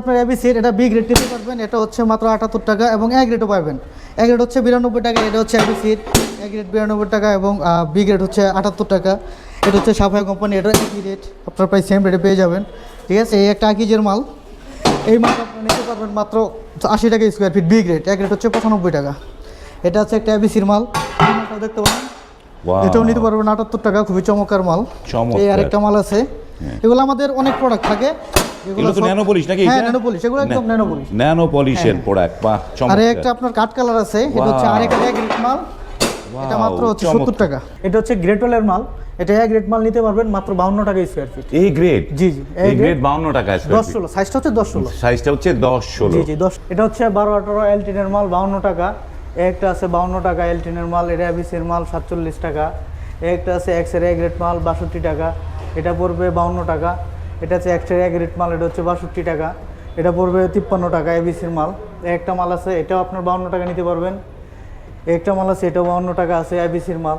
আপনার এবিসির এটা B grade নিতে পারবেন এটা হচ্ছে মাত্র আটাত্তর টাকা এবং এ গ্রেডও পাবেন। এ গ্রেড হচ্ছে বিরানব্বই টাকা এটা হচ্ছে এবিসির এ গ্রেড বিরানব্বই টাকা এবং বি গ্রেড হচ্ছে আটাত্তর টাকা। এটা হচ্ছে সাফাই কোম্পানি এটা একই রেট আপনার প্রায় সেম রেটে পেয়ে যাবেন। ঠিক আছে? এই একটা আকিজের মাল। এই মাল আপনি নিতে পারবেন মাত্র আশি টাকা স্কোয়ার ফিট বি গ্রেড এক গ্রেড হচ্ছে পঁচানব্বই টাকা। এটা হচ্ছে একটা এবিসির মাল। দেখতে Wow. এটাও নিতে পারবেন আটাত্তর টাকা খুবই চমৎকার মাল। এই আরেকটা মাল আছে। এগুলো আমাদের অনেক প্রোডাক্ট থাকে। এগুলো তো ন্যানো পলিশ নাকি? হ্যাঁ ন্যানো পলিশ এগুলো একদম ন্যানো পলিশ ন্যানো পলিশের প্রোডাক্ট বাহ চমৎকার। এই একটা আপনার কাট কালার আছে এটা হচ্ছে আরেকটা এক মাল এটা মাত্র হচ্ছে চমৎকার। সত্তর টাকা। এটা হচ্ছে গ্রেটওয়েলের মাল এটা এক রেট মাল নিতে পারবেন মাত্র বাউন্ন টাকা স্কোয়ার ফিট এই গ্রেড জি জি এই এই গ্রেড বাউন্ন টাকা দশ ষোলো সাইজটা হচ্ছে দশ ষোলো। সাইজটা হচ্ছে দশ ষোলো। জি জি দশ এটা হচ্ছে বারো আঠারো এলটিনের মাল বাউন্ন টাকা। এ একটা আছে বাউন্ন টাকা এলটিনের মাল এটা মাল সাতচল্লিশ টাকা। এ একটা আছে এক্সের এক রেট মাল বাষট্টি টাকা। এটা পড়বে বাউন্ন টাকা। এটা হচ্ছে একশো এক রেট মাল, এটা হচ্ছে বাষট্টি টাকা। এটা পড়বে তিপ্পান্ন টাকা এবিসির মাল। একটা মাল আছে, এটাও আপনার বাউন্ন টাকা নিতে পারবেন। একটা মাল আছে, এটাও বাউন্ন টাকা আছে এবিসির মাল।